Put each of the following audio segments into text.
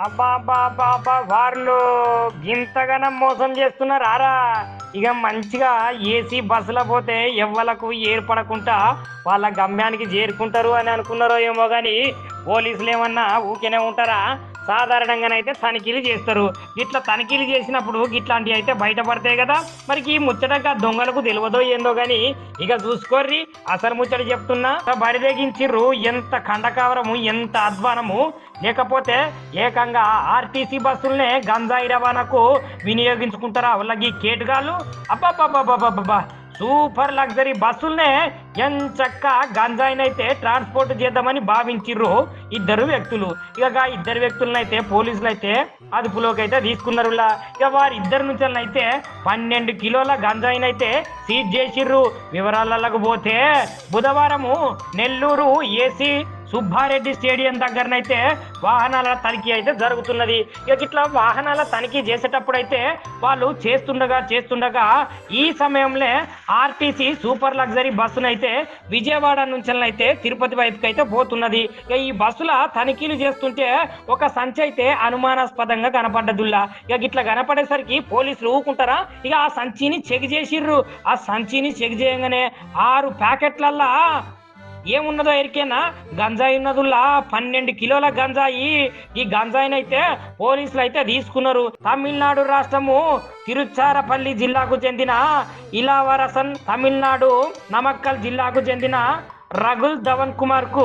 అబ్బా అబ్బా వాళ్ళు ఇంతగానం మోసం చేస్తున్నారారా? ఇక మంచిగా ఏసీ బస్సులో పోతే ఎవ్వలకు ఏర్పడకుండా వాళ్ళ గమ్యానికి చేరుకుంటారు అని అనుకున్నారో ఏమో కానీ పోలీసులు ఏమన్నా ఊకేనే ఉంటారా? సాధారణంగానైతే తనిఖీలు చేస్తారు. ఇట్లా తనిఖీలు చేసినప్పుడు ఇట్లాంటివి అయితే బయటపడతాయి కదా. మరి ఈ ముచ్చటగా దొంగలకు తెలియదో ఏందో గాని ఇక చూసుకోర్రి. అసలు ముచ్చట చెప్తున్నా బరిదెగించిర్రు ఎంత కండకావరము ఎంత అధ్వానము. లేకపోతే ఏకంగా ఆర్టీసీ బస్సులనే గంజాయి రవాణాకు వినియోగించుకుంటారా వాళ్ళకి కేటుగాళ్ళు? అబ్బాబ్బాబ్బాబ్బాబ్బా సూపర్ లగ్జరీ బస్సుల్నే ఎంచక్క గంజాయినైతే ట్రాన్స్పోర్ట్ చేద్దామని భావించిర్రు ఇద్దరు వ్యక్తులు. ఇక ఇద్దరు వ్యక్తులనైతే పోలీసులు అయితే అదుపులోకి అయితే తీసుకున్నారు ఇక వారి ఇద్దరు నుంచి అయితే పన్నెండు కిలోల గంజాయినైతే సీజ్ చేసిర్రు. వివరాలకు పోతే బుధవారము నెల్లూరు ఏసీ సుబ్బారెడ్డి స్టేడియం దగ్గరనైతే వాహనాల తనిఖీ అయితే జరుగుతున్నది. ఇక ఇట్లా వాహనాల తనిఖీ చేసేటప్పుడైతే వాళ్ళు చేస్తుండగా చేస్తుండగా ఈ సమయంలో ఆర్టీసీ సూపర్ లగ్జరీ బస్సునైతే విజయవాడ నుంచి అయితే తిరుపతి వైపుకి అయితే పోతున్నది. ఇక ఈ బస్సుల తనిఖీలు చేస్తుంటే ఒక సంచి అయితే అనుమానాస్పదంగా కనపడ్డదుల్లా. ఇక ఇట్లా కనపడేసరికి పోలీసులు ఊకుంటారా ఇక ఆ సంచిని చెక్ చేసిర్రు. ఆ సంచిని చెక్ చేయగానే ఆరు ప్యాకెట్లల్లా ఏమున్నదో ఎరికేనా? గంజాయి ఉన్నదుల్లా. పన్నెండు కిలోల గంజాయి. ఈ గంజాయిని అయితే పోలీసులు అయితే తీసుకున్నారు. తమిళనాడు రాష్ట్రము తిరుచారపల్లి జిల్లాకు చెందిన ఇలావరసన్ తమిళనాడు నమక్కల్ జిల్లాకు చెందిన రఘుల్ ధవన్ కుమార్కు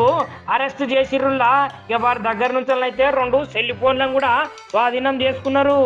అరెస్ట్ చేసిర్రుల్లా. ఇక వారి దగ్గర నుంచి అయితే రెండు సెల్ ఫోన్లను కూడా స్వాధీనం చేసుకున్నారు.